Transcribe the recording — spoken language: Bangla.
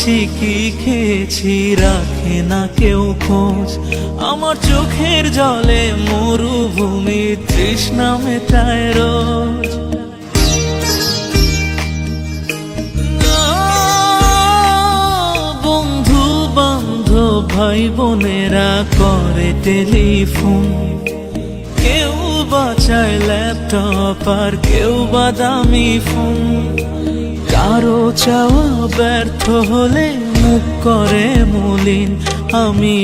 আছি কি খেয়েছি রাখে না কেউ খোঁজ। আমার চোখের জলে মরুভূমি তৃষ্ণা মেটায় রোজ। বন্ধু বান্ধব ভাই বোনেরা করে টেলিফোন। বাঁচায় ল্যাপটপ আর কেউ বাদামি ফোন কারও চাওয়া ব্যর্থ হলে মুখ করে মলিন। আমি